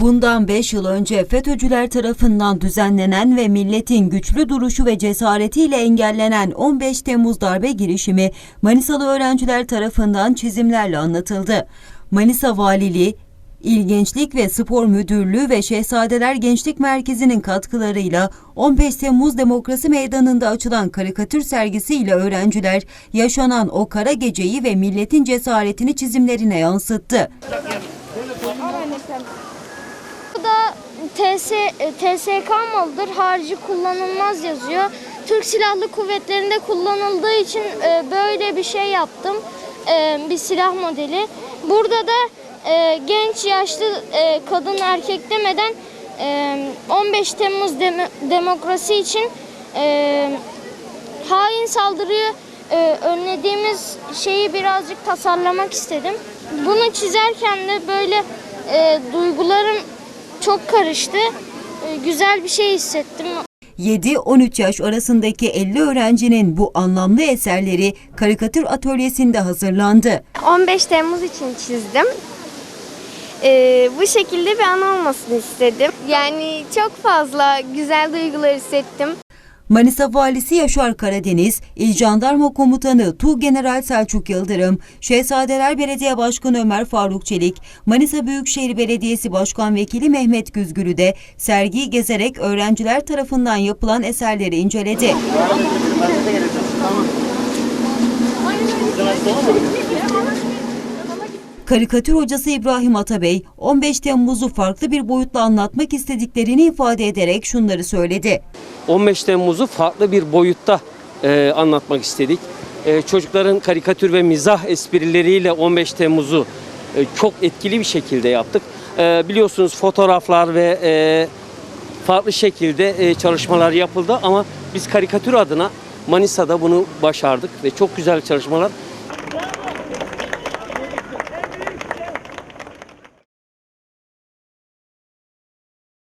Bundan 5 yıl önce FETÖ'cüler tarafından düzenlenen ve milletin güçlü duruşu ve cesaretiyle engellenen 15 Temmuz darbe girişimi Manisalı öğrenciler tarafından çizimlerle anlatıldı. Manisa Valiliği, İl Gençlik ve Spor Müdürlüğü ve Şehzadeler Gençlik Merkezi'nin katkılarıyla 15 Temmuz Demokrasi Meydanı'nda açılan karikatür sergisiyle öğrenciler yaşanan o kara geceyi ve milletin cesaretini çizimlerine yansıttı. Bu da TS, e, TSK malıdır, harici kullanılmaz yazıyor. Türk Silahlı Kuvvetleri'nde kullanıldığı için e, böyle bir şey yaptım. E, bir silah modeli. Burada da genç, yaşlı, kadın, erkek demeden e, 15 Temmuz demo- demokrasi için hain saldırıyı önlediğimiz şeyi birazcık tasarlamak istedim. Bunu çizerken de böyle e, duygularım çok karıştı. E, güzel bir şey hissettim. 7-13 yaş arasındaki 50 öğrencinin bu anlamlı eserleri karikatür atölyesinde hazırlandı. 15 Temmuz için çizdim. Ee, bu şekilde bir an olmasını istedim. Yani çok fazla güzel duygular hissettim. Manisa Valisi Yaşar Karadeniz, İl Jandarma Komutanı Tuğgeneral Selçuk Yıldırım, Şehzadeler Belediye Başkanı Ömer Faruk Çelik, Manisa Büyükşehir Belediyesi Başkan Vekili Mehmet Güzgülü de sergiyi gezerek öğrenciler tarafından yapılan eserleri inceledi. Karikatür hocası İbrahim Atabey, 15 Temmuz'u farklı bir boyutla anlatmak istediklerini ifade ederek şunları söyledi. 15 Temmuz'u farklı bir boyutta e, anlatmak istedik. E, çocukların karikatür ve mizah esprileriyle 15 Temmuz'u e, çok etkili bir şekilde yaptık. E, biliyorsunuz fotoğraflar ve e, farklı şekilde e, çalışmalar yapıldı ama biz karikatür adına Manisa'da bunu başardık ve çok güzel çalışmalar